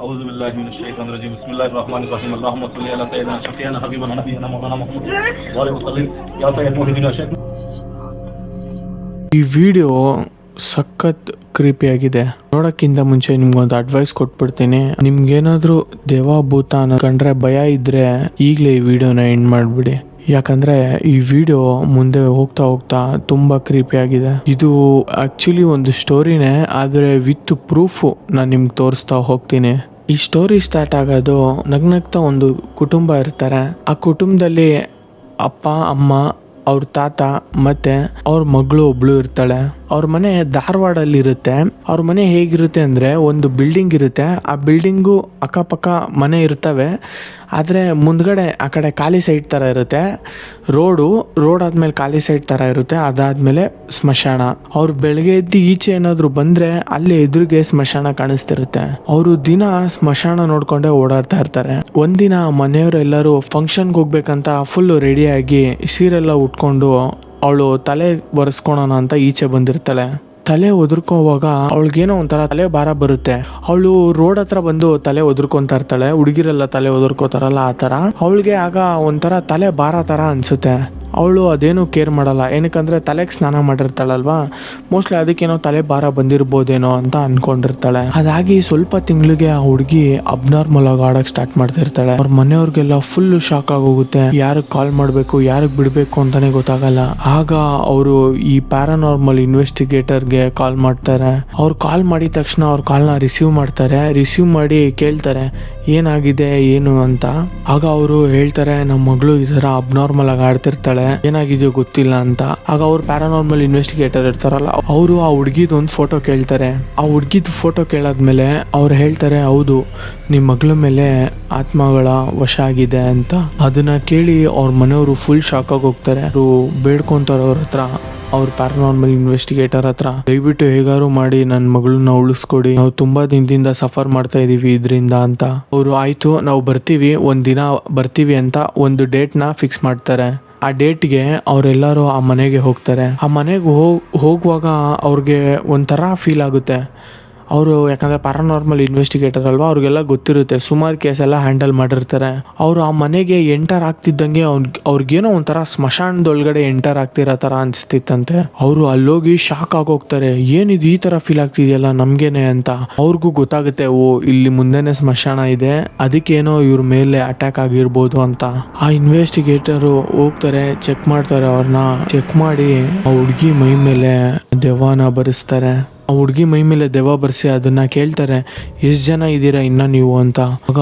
اعوذ باللہ من الشیطان الرجیم. بسم اللہ الرحمن الرحیم. اللهم صل علی سيدنا شفیعنا حبیبنا نبینا مولانا محمد وعلى اله وصحبه یا سید المؤمنین. یا شیخ یہ ویڈیو ಸಖತ್ ಕ್ರೀಪಿ ಆಗಿದೆ ನೋಡಕ್ಕಿಂತ ಮುಂಚೆ ನಿಮ್ಗೊಂದು ಅಡ್ವೈಸ್ ಕೊಟ್ಬಿಡ್ತೀನಿ. ನಿಮ್ಗೇನಾದ್ರೂ ದೇವ ಭೂತ ಕಂಡ್ರೆ ಭಯ ಇದ್ರೆ ಈಗಲೇ ಈ ವಿಡಿಯೋನ ಎಂಡ್ ಮಾಡಿಬಿಡಿ. ಯಾಕಂದ್ರೆ ಈ ವಿಡಿಯೋ ಮುಂದೆ ಹೋಗ್ತಾ ಹೋಗ್ತಾ ತುಂಬಾ ಕ್ರೀಪಿ ಆಗಿದೆ ಇದು ಆಕ್ಚುಲಿ ಒಂದು ಸ್ಟೋರಿನೇ ಆದರೆ ವಿತ್ ಪ್ರೂಫ್ ನಾನು ನಿಮ್ಗೆ ತೋರಿಸ್ತಾ ಹೋಗ್ತೀನಿ. ಈ ಸ್ಟೋರಿ ಸ್ಟಾರ್ಟ್ ಆಗೋದು ನಗ್ನಗ್ತಾ ಒಂದು ಕುಟುಂಬ ಇರ್ತಾರೆ. ಆ ಕುಟುಂಬದಲ್ಲಿ ಅಪ್ಪ, ಅಮ್ಮ, ಅವ್ರ ತಾತ ಮತ್ತೆ ಅವ್ರ ಮಗಳು, ಒಬ್ಳು ಇರ್ತಾಳೆ. ಅವ್ರ ಮನೆ ಧಾರವಾಡಲ್ಲಿ ಇರುತ್ತೆ ಅವ್ರ ಮನೆ ಹೇಗಿರುತ್ತೆ ಅಂದ್ರೆ ಒಂದು ಬಿಲ್ಡಿಂಗ್ ಇರುತ್ತೆ. ಆ ಬಿಲ್ಡಿಂಗು ಅಕ್ಕಪಕ್ಕ ಮನೆ ಇರ್ತವೆ. ಆದರೆ ಮುಂದ್ಗಡೆ ಆ ಕಡೆ ಖಾಲಿ ಸೈಡ್ ಥರ ಇರುತ್ತೆ. ರೋಡು ರೋಡ್ ಆದ್ಮೇಲೆ ಖಾಲಿ ಸೈಡ್ ಥರ ಇರುತ್ತೆ. ಅದಾದ್ಮೇಲೆ ಸ್ಮಶಾನ. ಅವ್ರು ಬೆಳಗ್ಗೆ ಎದ್ದು ಈಚೆ ಏನಾದ್ರು ಬಂದ್ರೆ ಅಲ್ಲಿ ಎದುರಿಗೆ ಸ್ಮಶಾನ ಕಾಣಿಸ್ತಿರುತ್ತೆ. ಅವರು ದಿನ ಸ್ಮಶಾನ ನೋಡ್ಕೊಂಡೆ ಓಡಾಡ್ತಾ ಇರ್ತಾರೆ. ಒಂದಿನ ಮನೆಯವರೆಲ್ಲರೂ ಫಂಕ್ಷನ್ಗೆ ಹೋಗ್ಬೇಕಂತ ಫುಲ್ ರೆಡಿಯಾಗಿ ಸೀರೆಲ್ಲ ಉಟ್ಕೊಂಡು ಅವಳು ತಲೆ ಒರೆಸ್ಕೊಳೋಣ ಅಂತ ಈಚೆ ಬಂದಿರ್ತಾಳೆ. ತಲೆ ಒದರ್ಕೋವಾಗ ಅವಳಿಗೇನೋ ಒಂಥರ ತಲೆ ಭಾರ ಬರುತ್ತೆ. ಅವಳು ರೋಡ್ ಹತ್ರ ಬಂದು ತಲೆ ಒದರ್ಕೊಂತ ಇರ್ತಾಳೆ, ಹುಡುಗಿರೆಲ್ಲ ತಲೆ ಒದರ್ಕೋತಾರಲ್ಲ ಆ ತರ ಅವಳಿಗೆ ಆಗ ಒಂಥರ ತಲೆ ಭಾರ ತರ ಅನ್ಸುತ್ತೆ. ಅವಳು ಅದೇನು ಕೇರ್ ಮಾಡಲ್ಲ. ಏನಕ್ಕಂದ್ರೆ ತಲೆಗೆ ಸ್ನಾನ ಮಾಡಿರ್ತಾಳಲ್ವಾ? ಮೋಸ್ಟ್ಲಿ ಅದಕ್ಕೇನೋ ತಲೆ ಭಾರ ಬಂದಿರ್ಬೋದೇನೋ ಅಂತ ಅನ್ಕೊಂಡಿರ್ತಾಳೆ. ಅದಾಗಿ ಸ್ವಲ್ಪ ತಿಂಗಳಿಗೆ ಆ ಹುಡುಗಿ ಅಬ್ನಾರ್ಮಲ್ ಆಗಿ ಆಡಕ್ ಸ್ಟಾರ್ಟ್ ಮಾಡ್ತಿರ್ತಾಳೆ. ಅವ್ರ ಮನೆಯವ್ರಿಗೆಲ್ಲ ಫುಲ್ ಶಾಕ್ ಆಗೋಗುತ್ತೆ. ಯಾರಿಗೆ ಕಾಲ್ ಮಾಡಬೇಕು, ಯಾರಿಗೆ ಬಿಡಬೇಕು ಅಂತಾನೆ ಗೊತ್ತಾಗಲ್ಲ. ಆಗ ಅವರು ಈ ಪ್ಯಾರಾನಾರ್ಮಲ್ ಇನ್ವೆಸ್ಟಿಗೇಟರ್ಗೆ ಕಾಲ್ ಮಾಡ್ತಾರೆ. ಅವ್ರು ಕಾಲ್ ಮಾಡಿದ ತಕ್ಷಣ ಅವ್ರ ಕಾಲ್ನ ರಿಸೀವ್ ಮಾಡ್ತಾರೆ. ರಿಸೀವ್ ಮಾಡಿ ಕೇಳ್ತಾರೆ, ಏನಾಗಿದೆ, ಏನು ಅಂತ. ಆಗ ಅವರು ಹೇಳ್ತಾರೆ ನಮ್ಮ ಮಗಳು ಈ ತರ ಅಬ್ನಾರ್ಮಲ್ ಆಗಿ ಆಡ್ತಿರ್ತಾಳೆ, ಏನಾಗಿದೆಯೋ ಗೊತ್ತಿಲ್ಲ ಅಂತ. ಆಗ ಅವ್ರು ಪ್ಯಾರಾನಾರ್ಮಲ್ ಇನ್ವೆಸ್ಟಿಗೇಟರ್ ಇರ್ತಾರಲ್ಲ, ಅವರು ಆ ಹುಡುಗಿದ ಒಂದು ಫೋಟೋ ಕೇಳ್ತಾರೆ. ಆ ಹುಡುಗಿದ ಫೋಟೋ ಕೇಳಾದ್ಮೇಲೆ ಅವ್ರು ಹೇಳ್ತಾರೆ, ಹೌದು ನಿಮ್ಮ ಮಗಳ ಮೇಲೆ ಆತ್ಮಗಳ ವಶ ಆಗಿದೆ ಅಂತ. ಅದನ್ನ ಕೇಳಿ ಅವ್ರ ಮನೆಯವರು ಫುಲ್ ಶಾಕ್ ಆಗಿ ಹೋಗ್ತಾರೆ. ಅವರು ಬೇಡ್ಕೊಂತಾರೆ ಅವ್ರ ಹತ್ರ ಅವ್ರ ಪ್ಯಾರಾನಾರ್ಮಲ್ ಇನ್ವೆಸ್ಟಿಗೇಟರ್ ಹತ್ರ. ದಯವಿಟ್ಟು ಹೇಗಾರು ಮಾಡಿ ನನ್ನ ಮಗಳನ್ನ ಉಳಿಸ್ಕೊಡಿ. ನಾವು ತುಂಬಾ ದಿನದಿಂದ ಸಫರ್ ಮಾಡ್ತಾ ಇದೀವಿ ಇದರಿಂದ ಅಂತ. ಅವರು, ಆಯ್ತು, ನಾವು ಬರ್ತೀವಿ. ಒಂದ್ ದಿನ ಬರ್ತೀವಿ ಅಂತ ಒಂದು ಡೇಟ್ನ ಫಿಕ್ಸ್ ಮಾಡ್ತಾರೆ. ಆ ಡೇಟ್ಗೆ ಅವರೆಲ್ಲರೂ ಆ ಮನೆಗೆ ಹೋಗ್ತಾರೆ. ಆ ಮನೆಗೆ ಹೋಗ್, ಹೋಗುವಾಗ ಅವ್ರಿಗೆ ಒಂಥರ ಫೀಲ್ ಆಗುತ್ತೆ. ಅವರು ಯಾಕಂದ್ರೆ ಪ್ಯಾರಾನಾರ್ಮಲ್ ಇನ್ವೆಸ್ಟಿಗೇಟರ್ ಅಲ್ವಾ, ಅವ್ರಿಗೆಲ್ಲ ಗೊತ್ತಿರುತ್ತೆ. ಸುಮಾರು ಕೇಸ್ ಎಲ್ಲ ಹ್ಯಾಂಡಲ್ ಮಾಡಿರ್ತಾರೆ. ಅವರು ಆ ಮನೆಗೆ ಎಂಟರ್ ಆಗ್ತಿದ್ದಂಗೆ ಅವ್ನ್, ಅವ್ರಿಗೇನೋ ಒಂಥರ ಸ್ಮಶಾನದೊಳಗಡೆ ಎಂಟರ್ ಆಗ್ತಿರೋ ಥರ ಅನಿಸ್ತಿತ್ತಂತೆ. ಅವರು ಅಲ್ಲೋಗಿ ಶಾಕ್ ಆಗೋಗ್ತಾರೆ. ಏನಿದು ಈ ಥರ ಫೀಲ್ ಆಗ್ತಿದೆಯಲ್ಲ ನಮಗೇನೆ ಅಂತ. ಅವ್ರಿಗೂ ಗೊತ್ತಾಗುತ್ತೆ, ಓ, ಇಲ್ಲಿ ಮುಂದೆನೆ ಸ್ಮಶಾನ ಇದೆ. ಅದಕ್ಕೇನೋ ಇವ್ರ ಮೇಲೆ ಅಟ್ಯಾಕ್ ಆಗಿರ್ಬೋದು ಅಂತ. ಆ ಇನ್ವೆಸ್ಟಿಗೇಟರ್ ಹೋಗ್ತಾರೆ ಚೆಕ್ ಮಾಡ್ತಾರೆ ಅವ್ರನ್ನ ಚೆಕ್ ಮಾಡಿ ಆ ಹುಡುಗಿ ಮೈ ಮೇಲೆ ದೆವ್ವನ ಬರೆಸ್ತಾರೆ. ಆ ಹುಡುಗಿ ಮೈ ಮೇಲೆ ದೆವ್ವ ಬರ್ಸಿ ಅದನ್ನ ಕೇಳ್ತಾರೆ, ಎಷ್ಟು ಜನ ಇದ್ದೀರಾ ಇನ್ನ ನೀವು? ಅಂತ. ಆಗ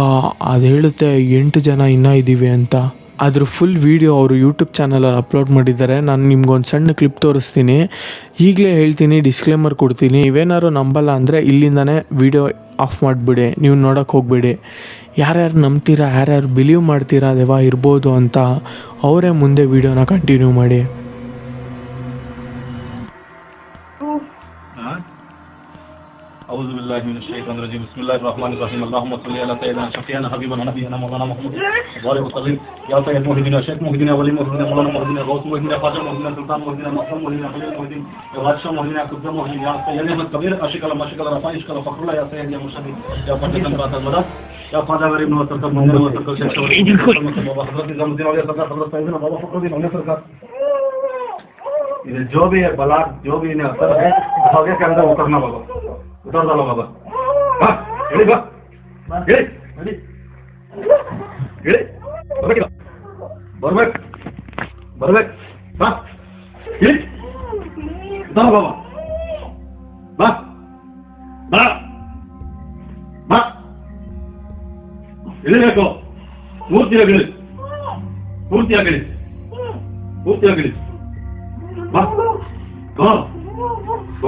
ಅದು ಹೇಳುತ್ತೆ, ಎಂಟು ಜನ ಇನ್ನ ಇದ್ದೀವಿ ಅಂತ. ಅದ್ರ ಫುಲ್ ವಿಡಿಯೋ ಅವರು ಯೂಟ್ಯೂಬ್ ಚಾನಲಲ್ಲಿ ಅಪ್ಲೋಡ್ ಮಾಡಿದ್ದಾರೆ. ನಾನು ನಿಮ್ಗೊಂದು ಸಣ್ಣ ಕ್ಲಿಪ್ ತೋರಿಸ್ತೀನಿ. ಈಗಲೇ ಹೇಳ್ತೀನಿ ಡಿಸ್ಕ್ಲೇಮರ್ ಕೊಡ್ತೀನಿ. ನೀವೇನಾದ್ರು ನಂಬಲ್ಲ ಅಂದರೆ ಇಲ್ಲಿಂದನೇ ವಿಡಿಯೋ ಆಫ್ ಮಾಡಿಬಿಡಿ. ನೀವು ನೋಡೋಕೆ ಹೋಗ್ಬೇಡಿ. ಯಾರ್ಯಾರು ನಂಬ್ತೀರಾ, ಯಾರ್ಯಾರು ಬಿಲೀವ್ ಮಾಡ್ತೀರಾ ದೇವಾ ಇರ್ಬೋದು ಅಂತ, ಅವರೇ ಮುಂದೆ ವಿಡಿಯೋನ ಕಂಟಿನ್ಯೂ ಮಾಡಿ. اعوذ بالله من الشيطان الرجيم بسم الله الرحمن الرحيم اللهم صل على سيدنا شفیعنا حبیبنا نبينا مولانا محمد بارک وسلم یا سید محدین شیخ محدین ولی محدین مولانا محدین غوث محدین خواجہ يا سلطان محدین مصطفی محدین خلیل محدین یا بادشاہ محدین قدوس محدین یا يا احمد کبیر عاشق اللہ مشک اللہ رفاعش کلا فخر اللہ یا سید یا مرشد یا پنڈت بات المدد یا خواجہ غریب نواز سرکار محمد نواز سرکار شیخ شوری بابا حضرت نظام الدین اولیاء سرکار حضرت سیدنا بابا فخر الدین اولیاء سرکار جو بھی ہے بلاک جو بھی انہیں اثر ہے بھاگے کے اندر اترنا بابا ಉದಾರ್ದಲ್ಲ ಬಾಬಾ ಬಾ ಹೇಳಿ ಬಾ. ಹೇಳಿ ಹೇಳಿ ಹೇಳಿ ಬರ್ಬೇಕಿಲ್ಲ. ಬರ್ಬೇಕು. ಬರ್ಬೇಕು. ಬಾ. ಹೇಳಿ ಉದಾರ ಬಾಬಾ ಬಾ. ಬಾ. ಬಾ.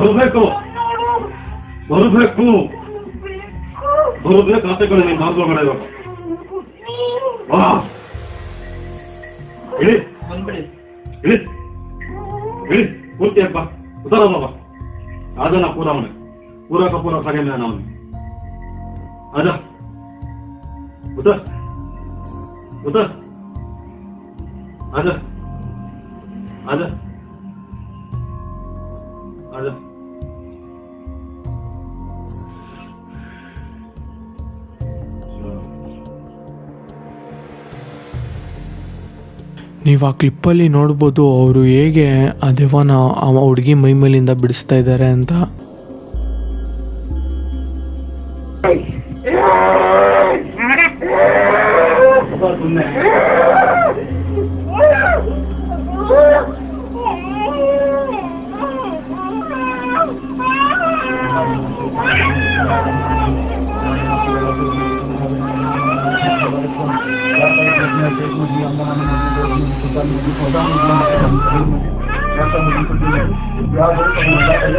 ಬರ್ಬೇಕು. ಬರಬೇಕು. ಬರಬೇಕು ಆಸೆಗಳು ನೀನು ಮಾರ್ಗ ಮಾಡಬೇಕು ಬಾ. ಇಳಿ. ಇಳಿ. ಇಳಿ. ಪೂರ್ತಿಯಾಗಿ ಬಾ ಉತ್ತರ ಬಾಬಾ. ಆದನ ಪೂರ ಅವನು. ಪೂರ ಕಪೂರ ಸರಿ ಮೇಲೆ ಅವನು. ಅದ. ಉತ್ತರ. ಉತ್ತರ. ಅದ. ಅದ. ಅದ. ನೀವು ಆ ಕ್ಲಿಪ್ಪಲ್ಲಿ ನೋಡ್ಬೋದು ಅವರು ಹೇಗೆ ಆ ದೆವ್ವನ ಆ ಹುಡುಗಿ ಮೈ ಮೇಲಿಂದ ಬಿಡಿಸ್ತಾ ಇದ್ದಾರೆ ಅಂತ.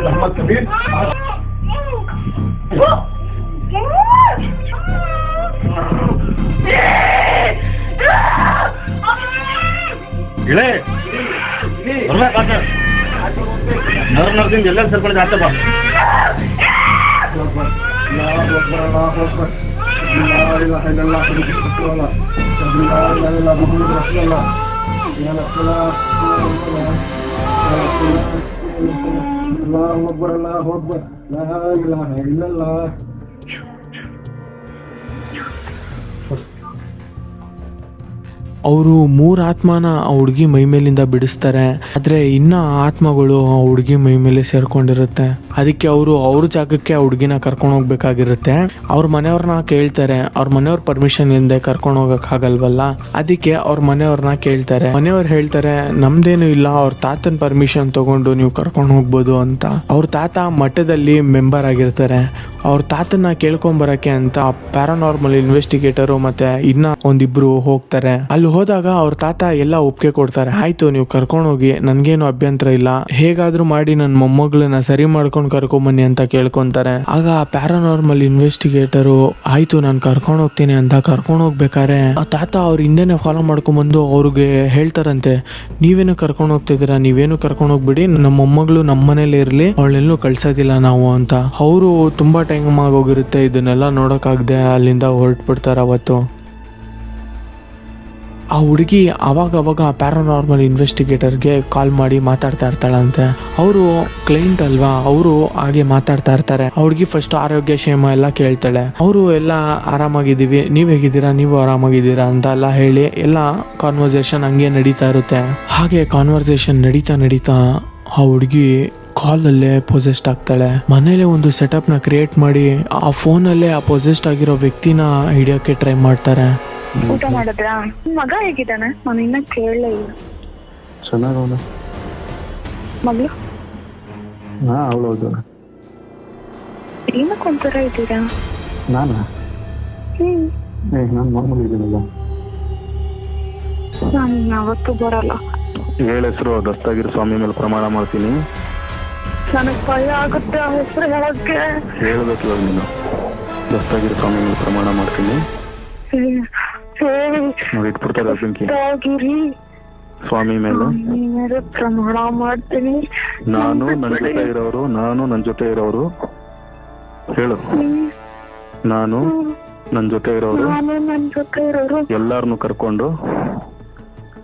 रहमत कबीर इळे बरोबर का नर नरसिंग जिल्ह्यात सरपंच आता बा बरोबर बरोबर बरोबर Allahu Akbar, Allahu Akbar, La ilaha illallah. ಅವರು ಮೂರು ಆತ್ಮನ ಆ ಹುಡುಗಿ ಮೈ ಮೇಲಿಂದ ಬಿಡಿಸ್ತಾರೆ. ಆದ್ರೆ ಇನ್ನ ಆತ್ಮಗಳು ಆ ಹುಡುಗಿ ಮೈ ಮೇಲೆ ಸೇರ್ಕೊಂಡಿರುತ್ತೆ. ಅದಕ್ಕೆ ಅವರು ಅವ್ರ ಜಾಗಕ್ಕೆ ಆ ಹುಡುಗಿನ ಕರ್ಕೊಂಡು ಹೋಗ್ಬೇಕಾಗಿರುತ್ತೆ. ಅವ್ರ ಮನೆಯವ್ರನ್ನ ಕೇಳ್ತಾರೆ, ಅವ್ರ ಮನೆಯವ್ರ ಪರ್ಮಿಷನ್ ಇಲ್ಲದೆ ಕರ್ಕೊಂಡು ಹೋಗಕ್ ಆಗಲ್ವಲ್ಲ? ಅದಕ್ಕೆ ಅವ್ರ ಮನೆಯವ್ರನ್ನ ಕೇಳ್ತಾರೆ. ಮನೆಯವ್ರು ಹೇಳ್ತಾರೆ, ನಮ್ದೇನು ಇಲ್ಲ, ಅವ್ರ ತಾತನ ಪರ್ಮಿಷನ್ ತಗೊಂಡು ನೀವು ಕರ್ಕೊಂಡು ಹೋಗ್ಬೋದು ಅಂತ. ಅವ್ರ ತಾತ ಮಠದಲ್ಲಿ ಮೆಂಬರ್ ಆಗಿರ್ತಾರೆ. ಅವ್ರ ತಾತನ ಕೇಳ್ಕೊಂಬರಕ್ಕೆ ಅಂತ ಪ್ಯಾರಾನಾರ್ಮಲ್ ಇನ್ವೆಸ್ಟಿಗೇಟರು ಮತ್ತೆ ಇನ್ನ ಒಂದಿಬ್ರು ಹೋಗ್ತಾರೆ. ಅಲ್ಲಿ ಹೋದಾಗ ಅವ್ರ ತಾತ ಎಲ್ಲ ಒಪ್ಪಿಗೆ ಕೊಡ್ತಾರೆ. ಆಯ್ತು, ನೀವು ಕರ್ಕೊಂಡು ಹೋಗಿ ನನ್ಗೇನು ಅಭ್ಯಂತರ ಇಲ್ಲ. ಹೇಗಾದ್ರೂ ಮಾಡಿ ನನ್ನ ಮೊಮ್ಮಗಳನ್ನ ಸರಿ ಮಾಡ್ಕೊಂಡು ಕರ್ಕೊಂಬನ್ನಿ ಅಂತ ಕೇಳ್ಕೊಂತಾರೆ. ಆಗ ಪ್ಯಾರಾನಾರ್ಮಲ್ ಇನ್ವೆಸ್ಟಿಗೇಟರು ಆಯ್ತು, ನಾನು ಕರ್ಕೊಂಡು ಹೋಗ್ತೀನಿ ಅಂತ ಕರ್ಕೊಂಡು ಹೋಗ್ಬೇಕಾರೆ ಆ ತಾತ ಅವ್ರ ಹಿಂದೆನೆ ಫಾಲೋ ಮಾಡ್ಕೊಂಡ್ಬಂದು ಅವ್ರಿಗೆ ಹೇಳ್ತಾರಂತೆ. ನೀವೇನು ಕರ್ಕೊಂಡು ಹೋಗ್ತಿದ್ದೀರಾ ನೀವೇನು ಕರ್ಕೊಂಡು ಹೋಗ್ಬಿಡಿ ನಮ್ಮ ಮೊಮ್ಮಗಳು ನಮ್ಮ ಮನೇಲಿ ಇರ್ಲಿ. ಅವಳೆಲ್ಲೂ ಕಳ್ಸೋದಿಲ್ಲ ನಾವು ಅಂತ. ಅವರು ತುಂಬಾ ಟೈಮ್ ಆಗೋಗಿರುತ್ತೆ ಇದನ್ನೆಲ್ಲ ನೋಡೋಕ್ಕಾಗದೆ ಅಲ್ಲಿಂದ ಹೊರಟ್ಬಿಡ್ತಾರೆ ಅವತ್ತು. ಆ ಹುಡುಗಿ ಅವಾಗ ಅವಾಗ ಪ್ಯಾರಾನಾರ್ಮಲ್ ಇನ್ವೆಸ್ಟಿಗೇಟರ್ಗೆ ಕಾಲ್ ಮಾಡಿ ಮಾತಾಡ್ತಾ ಇರ್ತಾಳಂತೆ. ಅವರು ಕ್ಲೈಂಟ್ ಅಲ್ವಾ? ಅವರು ಹಾಗೆ ಮಾತಾಡ್ತಾ ಇರ್ತಾರೆ. ಆ ಹುಡುಗಿ ಫಸ್ಟ್ ಆರೋಗ್ಯ ಕ್ಷೇಮ ಎಲ್ಲ ಕೇಳ್ತಾಳೆ. ಅವರು ಎಲ್ಲ ಆರಾಮಾಗಿದ್ದೀವಿ. ನೀವು ಹೇಗಿದ್ದೀರಾ? ನೀವು ಆರಾಮಾಗಿದ್ದೀರಾ? ಅಂತ ಎಲ್ಲ ಹೇಳಿ ಎಲ್ಲ ಕಾನ್ವರ್ಸೇಷನ್ ಹಂಗೆ ನಡೀತಾ ಇರುತ್ತೆ. ಹಾಗೆ ಕಾನ್ವರ್ಸೇಷನ್ ನಡೀತಾ ನಡೀತಾ ಆ ಹುಡುಗಿ ಕಾಲಲ್ಲೇ ಪೊಸೆಸ್ಟ್ ಆಗ್ತಾಳೆ. ಮನೇಲೆ ಒಂದು ಸೆಟಪ್ನ ಕ್ರಿಯೇಟ್ ಮಾಡಿ ಆ ಫೋನಲ್ಲೇ ಆ ಪೊಸೆಸ್ಟ್ ಆಗಿರೋ ವ್ಯಕ್ತಿನ ಹಿಡಿಯೋಕೆ ಟ್ರೈ ಮಾಡ್ತಾರೆ. ಊಟ ಮಾಡಿದ್ರ? ಮಗ ಹೇಗಿದ್ದಾನೆ? ನಾನು ಇನ್ನ ಕೇಳಲೇ ಇಲ್ಲ. ಚೆನ್ನಾಗವನ. ಮಗಳು? ಹಾ ಅವಳೌದು ಏನಕ್ಕೆ ಒಂಥರ ಇದ್ದೀರಾ? ನಾನಾ? ಹ್ಮ್. ಏ ನಾನು ಮಾಮೂಲಿ ಇದ್ದೀನಲ್ಲ. ನಾನು ಯಾವತ್ತೂ ಬರಲ್ಲ. ಹೇಳ ಹೆಸರು ದಸ್ತಾಗಿರಿ ಸ್ವಾಮಿ ಮೇಲೆ ಪ್ರಮಾಣ ಮಾಡ್ತೀನಿ. ನನಗ್ ಭಯ ಆಗುತ್ತೆ ಆ ಹೆಸರು ಹೇಳಕ್ಕೆ. ಹೇಳ್ಬೇಕಿಲ್ಲ ನೀನು. ದಸ್ತಾಗಿರಿ ಸ್ವಾಮಿ ಮೇಲೆ ಪ್ರಮಾಣ ಮಾಡ್ತೀನಿ. ಇಟ್ಬಿಡ್ತಾರೆ ಬೆಂಕಿ. ಹೇಗಿರಿ ಸ್ವಾಮಿ ಮೇಲೆ. ಮೇಲೆ ಪ್ರಮಾಣ ಮಾಡ್ತೀನಿ. ನಾನು ನನ್ನ ಜೊತೆ ಇರೋರು ನಾನು ನನ್ನ ಜೊತೆ ಇರೋರು. ಹೇಳು. ನಾನು ನನ್ನ ಜೊತೆ ಇರೋರು. ನಾನು ನನ್ನ ಜೊತೆ ಇರೋರು. ಎಲ್ಲಾರನ್ನು ಕರ್ಕೊಂಡು.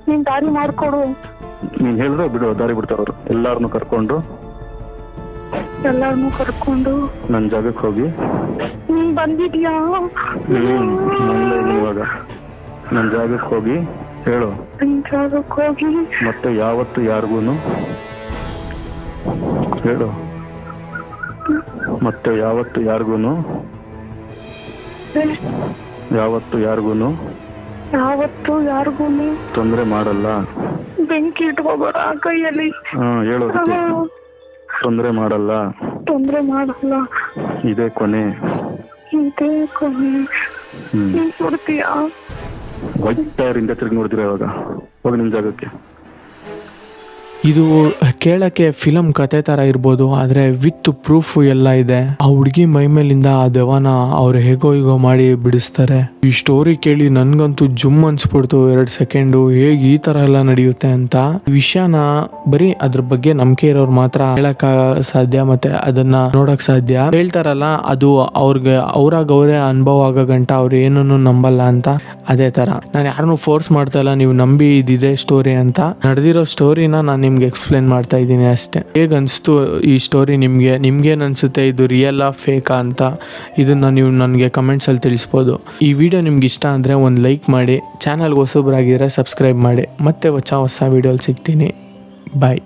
ನೀನ್ ದಾರಿ ಮಾಡ್ಕೊಡು. ನೀನ್ ಹೇಳಿದ್ರೆ ಬಿಡು ದಾರಿ ಬಿಡ್ತಾವ್ರು. ಎಲ್ಲಾರನ್ನು ಕರ್ಕೊಂಡು. ಎಲ್ಲಾರ್ನು ಕರ್ಕೊಂಡು ನನ್ನ ಜಾಗಕ್ಕೆ ಹೋಗಿ? ನೀನ್ ಬಂದಿದ್ಯಾ? ಹ್ಮ್ ಇದೆ ಇವಾಗ. ನನ್ನ ಜಾಗಕ್ಕೆ ಹೋಗಿ ಹೇಳು. ನಿನ್ ಜಾಗಕ್ಕೆ ಹೋಗಿ ಮತ್ತೆ ಯಾವತ್ತು ಯಾರಿಗೂನು ಹೇಳು. ಮತ್ತೆ ಯಾವತ್ತು ಯಾರಿಗೂನು ಯಾವತ್ತು ಯಾರಿಗೂನು ಯಾವತ್ತು ಯಾರಿಗೂನು ತೊಂದರೆ ಮಾಡಲ್ಲ. ಬೆಂಕಿ ಇಟ್ಕೋಬಾರ ಕೈಯಲ್ಲಿ. ಹಾ ಹೇಳು. ತೊಂದರೆ ಮಾಡಲ್ಲ. ತೊಂದ್ರೆ ಮಾಡಲ್ಲ. ಇದೇ ಕೊನೆ. ಇದೇ ಕೊನೆ. ನೀನ್ ಕೊಡ್ತೀಯಾ ವೈಟ್ ಟೈರ್ ಇಂದ ತಿರುಗಿ ನೋಡಿದಿರ ಇವಾಗ? ಹೋಗಿ ನಿಮ್ ಜಾಗಕ್ಕೆ. ಇದು ಕೇಳಕ್ಕೆ ಫಿಲಂ ಕತೆ ತರ ಇರ್ಬೋದು, ಆದ್ರೆ ವಿತ್ ಪ್ರೂಫ್ ಎಲ್ಲ ಇದೆ. ಆ ಹುಡುಗಿ ಮೈ ಮೇಲಿಂದ ಆ ದೆವನ ಅವ್ರು ಹೇಗೋ ಹೀಗೋ ಮಾಡಿ ಬಿಡಿಸ್ತಾರೆ. ಈ ಸ್ಟೋರಿ ಕೇಳಿ ನನ್ಗಂತೂ ಜುಮ್ ಅನ್ಸ್ಬಿಡ್ತು, ಎರಡ್ ಸೆಕೆಂಡು ಹೇಗ್ ಈ ತರ ಎಲ್ಲ ನಡೆಯುತ್ತೆ ಅಂತ. ವಿಷಯನ ಬರೀ ಅದ್ರ ಬಗ್ಗೆ ನಂಬಿಕೆ ಇರೋರು ಮಾತ್ರ ಹೇಳಕ್ ಸಾಧ್ಯ ಮತ್ತೆ ಅದನ್ನ ನೋಡಕ್ ಸಾಧ್ಯ. ಹೇಳ್ತಾರಲ್ಲ, ಅದು ಅವ್ರಿಗೆ, ಅವ್ರಾಗ ಅವರೇ ಅನುಭವ ಆಗೋ ಗಂಟ, ಅವ್ರು ಏನನ್ನು ನಂಬಲ್ಲ ಅಂತ. ಅದೇ ತರ. ನಾನು ಯಾರನ್ನು ಫೋರ್ಸ್ ಮಾಡ್ತಾ ಇಲ್ಲ, ನೀವು ನಂಬಿ ಇದಿದೆ ಸ್ಟೋರಿ ಅಂತ. ನಡೆದಿರೋ ಸ್ಟೋರಿನ ನಾನು ನಿಮ್ಗೆ ಎಕ್ಸ್ಪ್ಲೇನ್ ಮಾಡ್ತೀನಿ. ಮಾಡ್ತಾ ಇದ್ದೀನಿ ಅಷ್ಟೇ. ಹೇಗೆ ಅನಿಸ್ತು ಈ ಸ್ಟೋರಿ ನಿಮಗೆ? ನಿಮ್ಗೇನು ಅನಿಸುತ್ತೆ ಇದು ರಿಯಲ್ ಆ ಫೇಕಾ ಅಂತ ಇದನ್ನು ನೀವು ನನಗೆ ಕಮೆಂಟ್ಸಲ್ಲಿ ತಿಳಿಸ್ಬೋದು. ಈ ವಿಡಿಯೋ ನಿಮ್ಗೆ ಇಷ್ಟ ಅಂದರೆ ಒಂದು ಲೈಕ್ ಮಾಡಿ ಚಾನಲ್ಗೆ ಹೊಸಬ್ರಾಗಿದ್ದರೆ ಸಬ್ಸ್ಕ್ರೈಬ್ ಮಾಡಿ. ಮತ್ತೆ ಹೊಸ ಹೊಸ ವೀಡಿಯೋಲಿ ಸಿಗ್ತೀನಿ. ಬಾಯ್